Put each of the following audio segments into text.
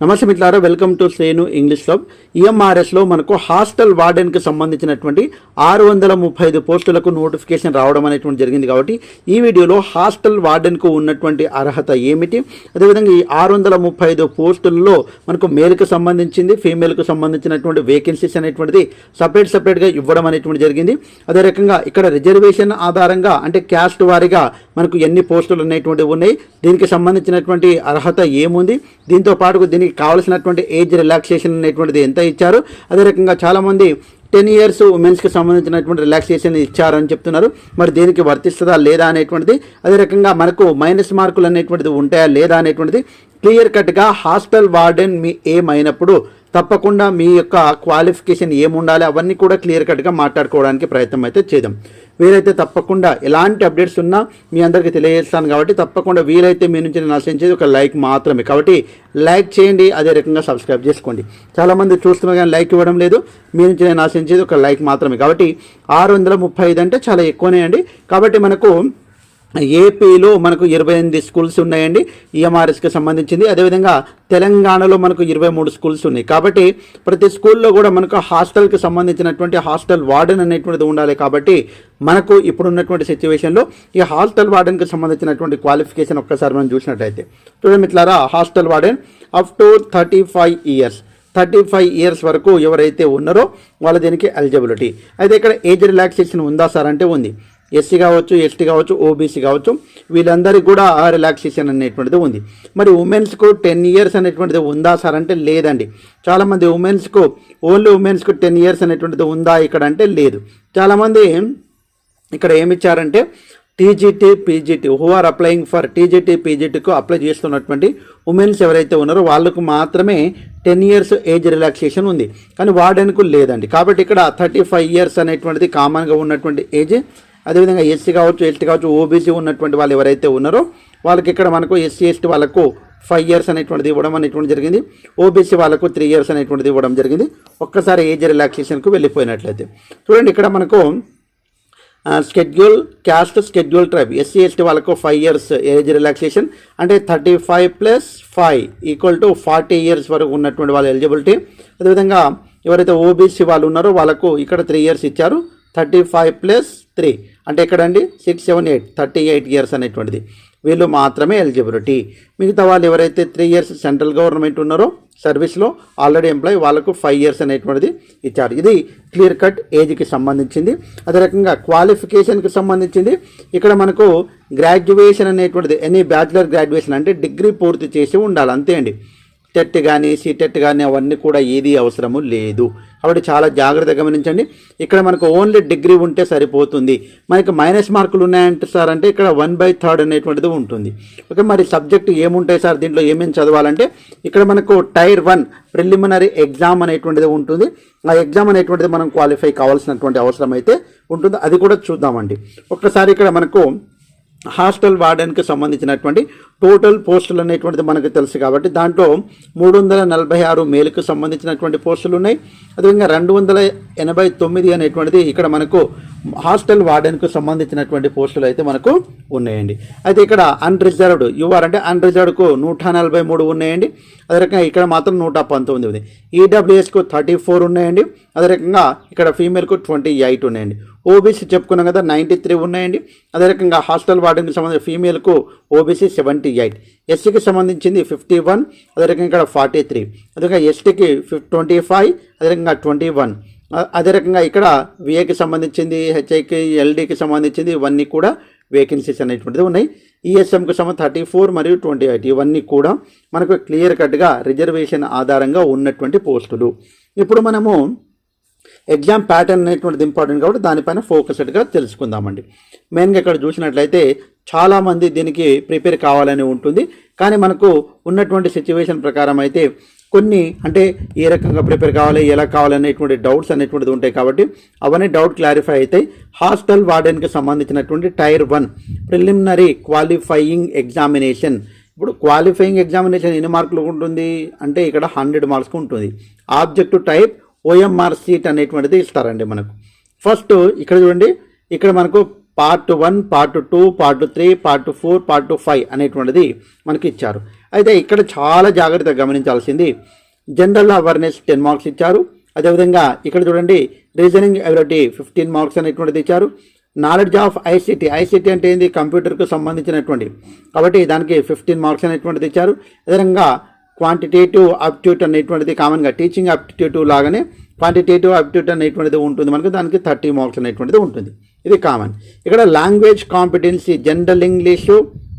నమస్తే మిత్రులారా welcome to Shrenu English club. ఈఎంఆర్ఎస్లో మనకు హాస్టల్ వార్డెన్కి సంబంధించినటువంటి ఆరు వందల ముప్పై ఐదు పోస్టులకు నోటిఫికేషన్ రావడం అనేటువంటి జరిగింది కాబట్టి ఈ వీడియోలో హాస్టల్ వార్డెన్కు ఉన్నటువంటి అర్హత ఏమిటి? అదేవిధంగా ఈ ఆరు వందల ముప్పై ఐదు పోస్టుల్లో మనకు మేల్కి సంబంధించింది ఫీమేల్కి సంబంధించినటువంటి వేకెన్సీస్ అనేటువంటిది సపరేట్ సపరేట్గా ఇవ్వడం అనేటువంటి జరిగింది. అదే రకంగా ఇక్కడ రిజర్వేషన్ ఆధారంగా అంటే క్యాస్ట్ వారీగా మనకు ఎన్ని పోస్టులు అనేటువంటివి ఉన్నాయి దీనికి సంబంధించినటువంటి అర్హత ఏముంది? దీంతో పాటు దీనికి కావాల్సినటువంటి ఏజ్ రిలాక్సేషన్ అనేటువంటిది ఎంత ఇచ్చారు? అదే రకంగా చాలామంది టెన్ ఇయర్స్ ఉమెన్స్కి సంబంధించినటువంటి రిలాక్సేషన్ ఇచ్చారని చెప్తున్నారు. మరి దీనికి వర్తిస్తుందా లేదా అనేటువంటిది అదే రకంగా మనకు మైనస్ మార్కులు అనేటువంటిది ఉంటాయా లేదా అనేటువంటిది క్లియర్ కట్గా హాస్టల్ వార్డెన్ మీ ఏమైనప్పుడు తప్పకుండా మీ యొక్క క్వాలిఫికేషన్ ఏముండాలి అవన్నీ కూడా క్లియర్ కట్గా మాట్లాడుకోవడానికి ప్రయత్నం అయితే చేద్దాం. వీలైతే తప్పకుండా ఎలాంటి అప్డేట్స్ ఉన్నా మీ అందరికీ తెలియజేస్తాను కాబట్టి తప్పకుండా వీలైతే మీ నుంచి నేను ఆశించేది ఒక లైక్ మాత్రమే. కాబట్టి లైక్ చేయండి అదే రకంగా సబ్స్క్రైబ్ చేసుకోండి. చాలామంది చూస్తున్నా కానీ లైక్ ఇవ్వడం లేదు. మీ నుంచి నేను ఆశించేది ఒక లైక్ మాత్రమే. కాబట్టి ఆరు వందల ముప్పై ఐదు అంటే చాలా ఎక్కువనే అండి. కాబట్టి మనకు ఏపీలో మనకు ఇరవై ఎనిమిది స్కూల్స్ ఉన్నాయండి. ఈఎంఆర్ఎస్కి సంబంధించింది. అదేవిధంగా తెలంగాణలో మనకు ఇరవై మూడు స్కూల్స్ ఉన్నాయి. కాబట్టి ప్రతి స్కూల్లో కూడా మనకు హాస్టల్కి సంబంధించినటువంటి హాస్టల్ వార్డెన్ అనేటువంటిది ఉండాలి. కాబట్టి మనకు ఇప్పుడున్నటువంటి సిచ్యువేషన్లో ఈ హాస్టల్ వార్డెన్కి సంబంధించినటువంటి క్వాలిఫికేషన్ ఒక్కసారి మనం చూసినట్టయితే చూడండి మిట్లారా hostel warden up to thirty five years. Thirty five years వరకు ఎవరైతే ఉన్నారో వాళ్ళ దీనికి ఎలిజిబిలిటీ. అయితే ఇక్కడ ఏజ్ రిలాక్సేషన్ ఉందా సార్ అంటే ఉంది. ఎస్సీ కావచ్చు ఎస్టీ కావచ్చు ఓబీసీ కావచ్చు వీళ్ళందరికీ కూడా ఆ రిలాక్సేషన్ అనేటువంటిది ఉంది. మరి ఉమెన్స్కు టెన్ ఇయర్స్ అనేటువంటిది ఉందా సార్ అంటే లేదండి. చాలామంది ఉమెన్స్కు ఓన్లీ ఉమెన్స్కు టెన్ ఇయర్స్ అనేటువంటిది ఉందా ఇక్కడ అంటే లేదు. చాలామంది ఇక్కడ ఏమి ఇచ్చారంటే TGT PGT who are applying for TGT పీజీటీకు apply చేస్తున్నటువంటి ఉమెన్స్ ఎవరైతే ఉన్నారో వాళ్ళకు మాత్రమే టెన్ ఇయర్స్ ఏజ్ రిలాక్సేషన్ ఉంది. కానీ వార్డెన్కు లేదండి. కాబట్టి ఇక్కడ థర్టీ ఫైవ్ ఇయర్స్ అనేటువంటిది కామన్గా ఉన్నటువంటి ఏజ్ అదేవిధంగా ఎస్సీ కావచ్చు ఎస్టీ కావచ్చు ఓబీసీ ఉన్నటువంటి వాళ్ళు ఎవరైతే ఉన్నారో వాళ్ళకి ఇక్కడ మనకు ఎస్సీ ఎస్టీ వాళ్ళకు ఫైవ్ ఇయర్స్ అనేటువంటిది ఇవ్వడం అనేటువంటి జరిగింది. ఓబీసీ వాళ్ళకు త్రీ ఇయర్స్ అనేటువంటిది ఇవ్వడం జరిగింది. ఒక్కసారి ఏజ్ రిలాక్సేషన్కు వెళ్ళిపోయినట్లయితే. చూడండి ఇక్కడ మనకు schedule caste schedule tribe SC ST వాళ్ళకు ఫైవ్ ఇయర్స్ ఏజ్ రిలాక్సేషన్ అంటే thirty five plus five equal to forty years వరకు ఉన్నటువంటి వాళ్ళ ఎలిజిబిలిటీ అదేవిధంగా ఎవరైతే ఓబీసీ వాళ్ళు ఉన్నారో వాళ్ళకు ఇక్కడ త్రీ ఇయర్స్ ఇచ్చారు. Thirty five plus three. అంటే ఎక్కడండి? Six seven eight. Thirty eight years అనేటువంటిది. వీళ్ళు మాత్రమే ఎలిజిబిలిటీ. మిగతా వాళ్ళు ఎవరైతే త్రీ ఇయర్స్ సెంట్రల్ గవర్నమెంట్ ఉన్నారో సర్వీస్లో ఆల్రెడీ ఎంప్లాయ్ వాళ్ళకు ఫైవ్ ఇయర్స్ అనేటువంటిది ఇచ్చారు. ఇది క్లియర్ కట్ ఏజ్కి సంబంధించింది. అదే రకంగా క్వాలిఫికేషన్కి సంబంధించింది. ఇక్కడ మనకు గ్రాడ్యుయేషన్ అనేటువంటిది ఎనీ బ్యాచిలర్ గ్రాడ్యుయేషన్ అంటే డిగ్రీ పూర్తి చేసి ఉండాలి. అంతే అండి. టెట్ కానీ సీటెట్ కానీ అవన్నీ కూడా ఏది అవసరము లేదు. కాబట్టి చాలా జాగ్రత్తగా గమనించండి. ఇక్కడ మనకు ఓన్లీ డిగ్రీ ఉంటే సరిపోతుంది. మనకి మైనస్ మార్కులు ఉన్నాయంటే సార్ అంటే ఇక్కడ వన్ బై థర్డ్ అనేటువంటిది ఉంటుంది. ఓకే మరి సబ్జెక్ట్ ఏముంటాయి సార్? దీంట్లో ఏమేమి చదవాలంటే ఇక్కడ మనకు టైర్ వన్ ప్రిలిమినరీ ఎగ్జామ్ అనేటువంటిది ఉంటుంది. ఆ ఎగ్జామ్ అనేటువంటిది మనం క్వాలిఫై కావాల్సినటువంటి అవసరం అయితే ఉంటుంది. అది కూడా చూద్దామండి. ఒక్కసారి ఇక్కడ మనకు హాస్టల్ వార్డెన్కి సంబంధించినటువంటి టోటల్ పోస్టులు అనేటువంటిది మనకు తెలుసు కాబట్టి దాంట్లో మూడు వందల నలభై ఆరు మేలుకు సంబంధించినటువంటి పోస్టులు ఉన్నాయి. అదేవిధంగా రెండు వందల ఎనభై తొమ్మిది అనేటువంటిది ఇక్కడ మనకు హాస్టల్ వార్డెన్కు సంబంధించినటువంటి పోస్టులు అయితే మనకు ఉన్నాయండి. అయితే ఇక్కడ అన్రిజర్వ్డ్ యువర్ అంటే అన్రిజర్వ్డ్కు నూట నలభై మూడు ఉన్నాయండి. అదే రకంగా ఇక్కడ మాత్రం నూట పంతొమ్మిది ఉంది. ఈడబ్ల్యూఎస్కు థర్టీ ఫోర్ ఉన్నాయండి. అదే రకంగా ఇక్కడ ఫీమేల్కు ట్వంటీ ఎయిట్ ఉన్నాయండి. ఓబీసీ చెప్పుకున్నాం కదా నైంటీ త్రీ ఉన్నాయండి. అదే రకంగా హాస్టల్ వార్డెన్కి సంబంధించిన ఫీమేల్కు ఓబీసీ సెవెంటీ ఎయిట్. ఎస్సీకి సంబంధించింది ఫిఫ్టీ వన్ అదే రకంగా ఇక్కడ ఫార్టీ త్రీ. అదే ఎస్టీకి ఫిఫ్ ట్వంటీ ఫైవ్ అదే రకంగా ట్వంటీ వన్. అదే రకంగా ఇక్కడ విఏకి సంబంధించింది హెచ్ఐకి ఎల్డీకి సంబంధించింది ఇవన్నీ కూడా వేకెన్సీస్ అనేటువంటిది ఉన్నాయి. ఈఎస్ఎంకి సంబంధించి థర్టీ ఫోర్ మరియు ట్వంటీ ఎయిట్ ఇవన్నీ కూడా మనకు క్లియర్ కట్గా రిజర్వేషన్ ఆధారంగా ఉన్నటువంటి పోస్టులు. ఇప్పుడు మనము ఎగ్జామ్ ప్యాటర్న్ అనేటువంటిది ఇంపార్టెంట్ కాబట్టి దానిపైన ఫోకస్డ్గా తెలుసుకుందామండి. మెయిన్గా ఇక్కడ చూసినట్లయితే చాలామంది దీనికి ప్రిపేర్ కావాలని ఉంటుంది. కానీ మనకు ఉన్నటువంటి సిచ్యువేషన్ ప్రకారం అయితే కొన్ని అంటే ఏ రకంగా ప్రిపేర్ కావాలి ఎలా కావాలనేటువంటి డౌట్స్ అనేటువంటిది ఉంటాయి కాబట్టి అవన్నీ డౌట్ క్లారిఫై అవుతాయి హాస్టల్ వార్డెన్కి సంబంధించినటువంటి tier one preliminary qualifying examination. ఇప్పుడు క్వాలిఫైయింగ్ ఎగ్జామినేషన్ ఎన్ని మార్కులు ఉంటుంది? అంటే ఇక్కడ హండ్రెడ్ మార్క్స్ ఉంటుంది. ఆబ్జెక్టు టైప్ ఓఎంఆర్ సీట్ అనేటువంటిది ఇస్తారండి మనకు. ఫస్ట్ ఇక్కడ చూడండి ఇక్కడ మనకు part one part two part three part four part five అనేటువంటిది మనకి ఇచ్చారు. అయితే ఇక్కడ చాలా జాగ్రత్తగా గమనించాల్సింది జనరల్ అవేర్నెస్ టెన్ మార్క్స్ ఇచ్చారు. అదేవిధంగా ఇక్కడ చూడండి రీజనింగ్ ఎబిలిటీ ఫిఫ్టీన్ మార్క్స్ అనేటువంటిది ఇచ్చారు. నాలెడ్జ్ ఆఫ్ ఐసిటీ ఐసిటీ అంటే ఏంది? కంప్యూటర్కు సంబంధించినటువంటి. కాబట్టి దానికి ఫిఫ్టీన్ మార్క్స్ అనేటువంటిది ఇచ్చారు. అదేవిధంగా క్వాంటిటేటివ్ అప్టిట్యూట్ అనేటువంటిది కామన్గా టీచింగ్ అప్టిట్యూటివ్ లాగానే క్వాంటిటేటివ్ అప్టిట్యూట్ అనేటువంటిది ఉంటుంది మనకు దానికి థర్టీ మార్క్స్ అనేటువంటిది ఉంటుంది. ఇది కామన్. ఇక్కడ లాంగ్వేజ్ కాంపిటెన్సీ జనరల్ ఇంగ్లీషు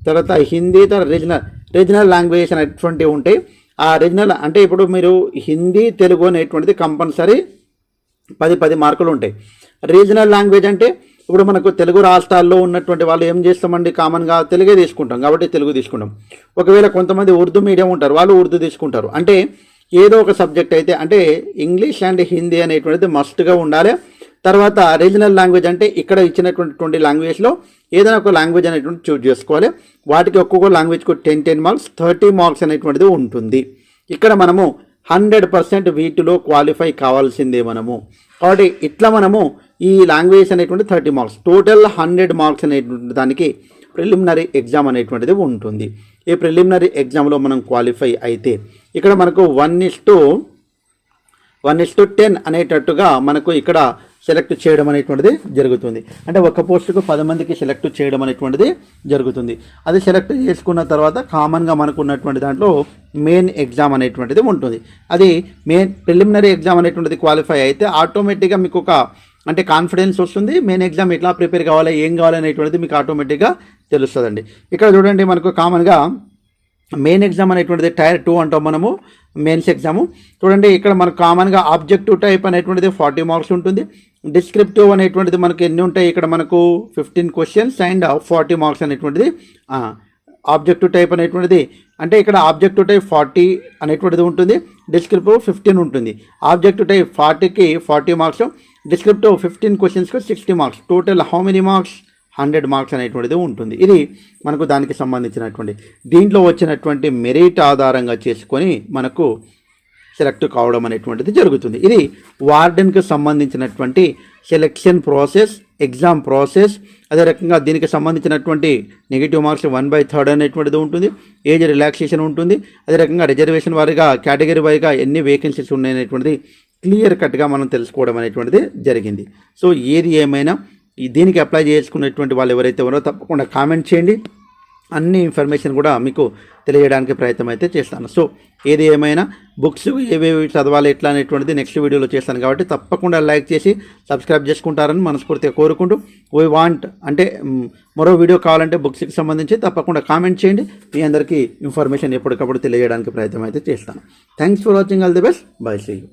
తర్వాత హిందీ తర్వాత రీజనల్ రీజనల్ లాంగ్వేజ్ అనేటువంటివి ఉంటాయి. ఆ రీజనల్ అంటే ఇప్పుడు మీరు హిందీ తెలుగు అనేటువంటిది కంపల్సరీ పది పది మార్కులు ఉంటాయి. రీజనల్ లాంగ్వేజ్ అంటే ఇప్పుడు మనకు తెలుగు రాష్ట్రాల్లో ఉన్నటువంటి వాళ్ళు ఏం చేస్తామండి? కామన్గా తెలుగే తీసుకుంటాం. కాబట్టి తెలుగు తీసుకుంటాం. ఒకవేళ కొంతమంది ఉర్దూ మీడియం ఉంటారు వాళ్ళు ఉర్దూ తీసుకుంటారు. అంటే ఏదో ఒక సబ్జెక్ట్ అయితే అంటే ఇంగ్లీష్ అండ్ హిందీ అనేటువంటిది మస్ట్గా ఉండాలి. తర్వాత రీజనల్ లాంగ్వేజ్ అంటే ఇక్కడ ఇచ్చినటువంటి లాంగ్వేజ్లో ఏదైనా ఒక లాంగ్వేజ్ అనేటువంటి చూజ్ చేసుకోవాలి. వాటికి ఒక్కొక్క లాంగ్వేజ్కు ten ten marks thirty marks అనేటువంటిది ఉంటుంది. ఇక్కడ మనము హండ్రెడ్ పర్సెంట్ వీటిలో క్వాలిఫై కావాల్సిందే మనము. కాబట్టి ఇట్లా మనము ఈ లాంగ్వేజ్ అనేటువంటి thirty marks total hundred marks అనేటువంటి దానికి ప్రిలిమినరీ ఎగ్జామ్ అనేటువంటిది ఉంటుంది. ఈ ప్రిలిమినరీ ఎగ్జామ్లో మనం క్వాలిఫై అయితే ఇక్కడ మనకు one is to one is to ten అనేటట్టుగా మనకు ఇక్కడ సెలెక్ట్ చేయడం అనేటువంటిది జరుగుతుంది. అంటే ఒక పోస్టుకు పది మందికి సెలెక్ట్ చేయడం అనేటువంటిది జరుగుతుంది. అది సెలెక్ట్ చేసుకున్న తర్వాత కామన్గా మనకు ఉన్నటువంటి దాంట్లో మెయిన్ ఎగ్జామ్ అనేటువంటిది ఉంటుంది. అది మెయిన్ ప్రిలిమినరీ ఎగ్జామ్ అనేటువంటిది క్వాలిఫై అయితే ఆటోమేటిక్గా మీకు ఒక అంటే కాన్ఫిడెన్స్ వస్తుంది. మెయిన్ ఎగ్జామ్ ఎట్లా ప్రిపేర్ కావాలి ఏం కావాలి అనేటువంటిది మీకు ఆటోమేటిక్గా తెలుస్తుందండి. ఇక్కడ చూడండి మనకు కామన్గా మెయిన్ ఎగ్జామ్ అనేటువంటిది టైర్ టూ అంటాం మనము మెయిన్స్ ఎగ్జాము చూడండి ఇక్కడ మనకు కామన్గా ఆబ్జెక్టివ్ టైప్ అనేటువంటిది ఫార్టీ మార్క్స్ ఉంటుంది. డిస్క్రిప్టివ్ అనేటువంటిది మనకు ఎన్ని ఉంటాయి? ఇక్కడ మనకు fifteen questions and forty marks అనేటువంటిది. ఆబ్జెక్టివ్ టైప్ అనేటువంటిది. అంటే ఇక్కడ ఆబ్జెక్టివ్ టైప్ ఫార్టీ అనేటువంటిది ఉంటుంది. డిస్క్రిప్టివ్ ఫిఫ్టీన్ ఉంటుంది. ఆబ్జెక్టివ్ టైప్ ఫార్టీకి ఫార్టీ మార్క్స్ డిస్క్రిప్టివ్ ఫిఫ్టీన్ క్వశ్చన్స్కి sixty marks total how many marks hundred marks అనేటువంటిది ఉంటుంది. ఇది మనకు దానికి సంబంధించినటువంటి దీంట్లో వచ్చినటువంటి మెరిట్ ఆధారంగా చేసుకొని మనకు సెలెక్ట్ కావడం అనేటువంటిది జరుగుతుంది. ఇది వార్డెన్కి సంబంధించినటువంటి సెలెక్షన్ ప్రాసెస్ ఎగ్జామ్ ప్రాసెస్ అదే రకంగా దీనికి సంబంధించినటువంటి negative marks one by third అనేటువంటిది ఉంటుంది. ఏజ్ రిలాక్సేషన్ ఉంటుంది. అదే రకంగా రిజర్వేషన్ వారిగా కేటగిరీ వారిగా ఎన్ని వేకెన్సీస్ ఉన్నాయనేటువంటిది క్లియర్ కట్గా మనం తెలుసుకోవడం అనేటువంటిది జరిగింది. సో ఏది ఏమైనా దీనికి అప్లై చేసుకున్నటువంటి వాళ్ళు ఎవరైతే ఉన్నారో తప్పకుండా కామెంట్ చేయండి. అన్ని ఇన్ఫర్మేషన్ కూడా మీకు తెలియడానికి ప్రయత్నం అయితే చేస్తాను. సో ఏది ఏమైనా బుక్స్ ఏవేవి చదవాలి ఎట్లా అనేటువంటిది నెక్స్ట్ వీడియోలో చేస్తాను కాబట్టి తప్పకుండా లైక్ చేసి సబ్స్క్రైబ్ చేసుకుంటారని మనస్ఫూర్తిగా కోరుకుంటూ వై వాంట్ అంటే మరో వీడియో కావాలంటే బుక్స్కి సంబంధించి తప్పకుండా కామెంట్ చేయండి. మీ అందరికీ ఇన్ఫర్మేషన్ ఎప్పటికప్పుడు తెలియజేయడానికి ప్రయత్నం అయితే చేస్తాను. Thanks for watching all the best bye see you